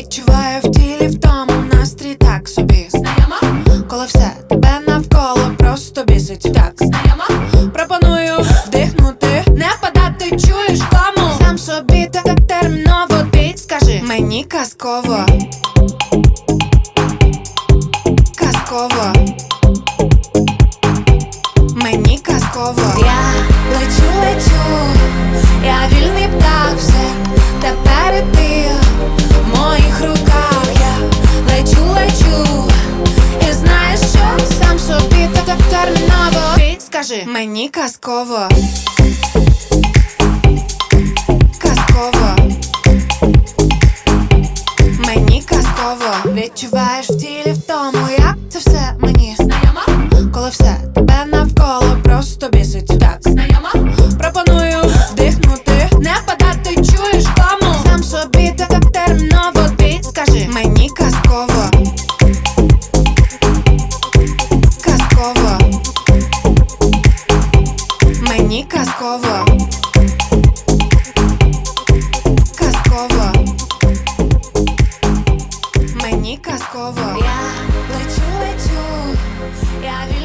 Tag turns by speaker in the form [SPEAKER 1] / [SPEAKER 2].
[SPEAKER 1] Відчуваю в тілі в
[SPEAKER 2] тому настрій так собі. Знайома? Коли все тебе навколо просто бісить. Так. Знайома? Пропоную вдихнути, не падати, чуєш кому? Сам собі так, так терміново
[SPEAKER 1] підскажи. Мені казково. Казково. Скажи мені казково. Казково. Мені казково. Відчуваєш в тілі в тому, як це все мені
[SPEAKER 2] Знайома?
[SPEAKER 1] коли все тебе навколо Мені казково. Казково. Мені казково.
[SPEAKER 2] Я лечу, лечу, я птах.